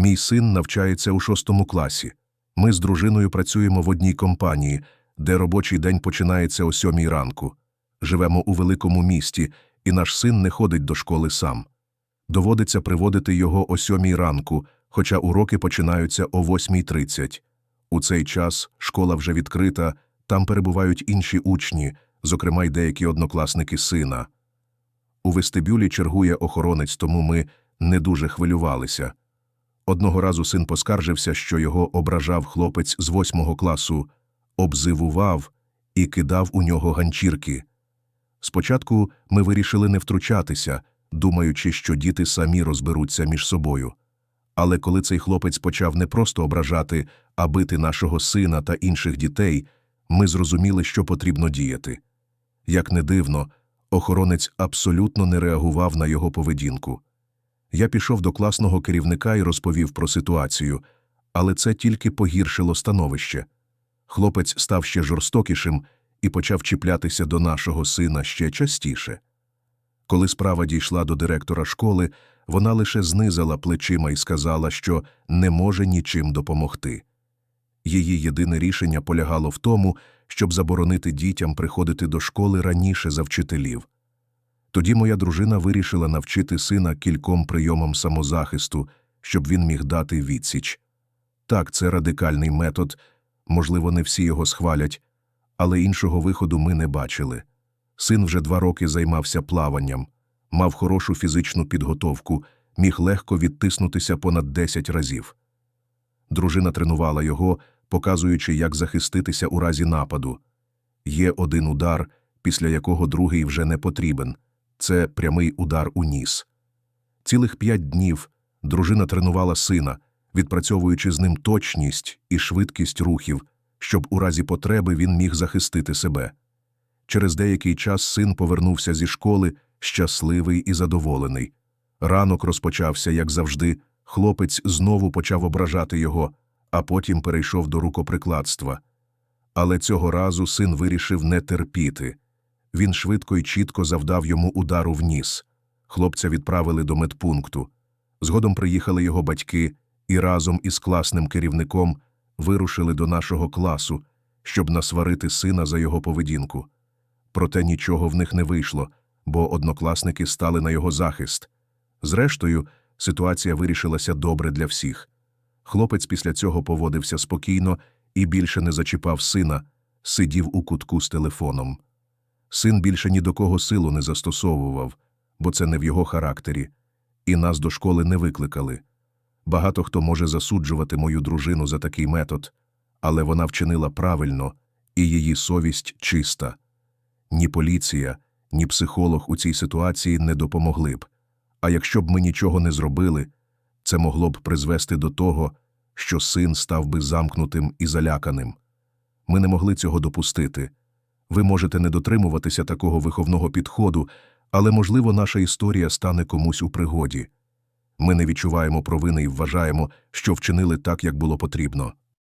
Мій син навчається у шостому класі. Ми з дружиною працюємо в одній компанії, де робочий день починається о сьомій ранку. Живемо у великому місті, і наш син не ходить до школи сам. Доводиться приводити його о сьомій ранку, хоча уроки починаються о 8.30. У цей час школа вже відкрита, там перебувають інші учні, зокрема й деякі однокласники сина. У вестибюлі чергує охоронець, тому ми не дуже хвилювалися. Одного разу син поскаржився, що його ображав хлопець з восьмого класу, обзивував і кидав у нього ганчірки. Спочатку ми вирішили не втручатися, думаючи, що діти самі розберуться між собою. Але коли цей хлопець почав не просто ображати, а бити нашого сина та інших дітей, ми зрозуміли, що потрібно діяти. Як не дивно, охоронець абсолютно не реагував на його поведінку. Я пішов до класного керівника і розповів про ситуацію, але це тільки погіршило становище. Хлопець став ще жорстокішим і почав чіплятися до нашого сина ще частіше. Коли справа дійшла до директора школи, вона лише знизила плечима і сказала, що не може нічим допомогти. Її єдине рішення полягало в тому, щоб заборонити дітям приходити до школи раніше за вчителів. Тоді моя дружина вирішила навчити сина кільком прийомам самозахисту, щоб він міг дати відсіч. Так, це радикальний метод, можливо, не всі його схвалять, але іншого виходу ми не бачили. Син вже два роки займався плаванням, мав хорошу фізичну підготовку, міг легко відтиснутися понад 10 разів. Дружина тренувала його, показуючи, як захиститися у разі нападу. Є один удар, після якого другий вже не потрібен це прямий удар у ніс. Цілих п'ять днів дружина тренувала сина, відпрацьовуючи з ним точність і швидкість рухів, щоб у разі потреби він міг захистити себе. Через деякий час син повернувся зі школи, щасливий і задоволений. Ранок розпочався, як завжди, хлопець знову почав ображати його, а потім перейшов до рукоприкладства. Але цього разу син вирішив не терпіти. Він швидко і чітко завдав йому удару в ніс. Хлопця відправили до медпункту. Згодом приїхали його батьки і разом із класним керівником вирушили до нашого класу, щоб насварити сина за його поведінку. Проте нічого в них не вийшло, бо однокласники стали на його захист. Зрештою, ситуація вирішилася добре для всіх. Хлопець після цього поводився спокійно і більше не зачіпав сина, сидів у кутку з телефоном. Син більше ні до кого силу не застосовував, бо це не в його характері, і нас до школи не викликали. Багато хто може засуджувати мою дружину за такий метод, але вона вчинила правильно, і її совість чиста. Ні поліція, ні психолог у цій ситуації не допомогли б. А якщо б ми нічого не зробили, це могло б призвести до того, що син став би замкнутим і заляканим. Ми не могли цього допустити. Ви можете не дотримуватися такого виховного підходу, але, можливо, наша історія стане комусь у пригоді. Ми не відчуваємо провини і вважаємо, що вчинили так, як було потрібно.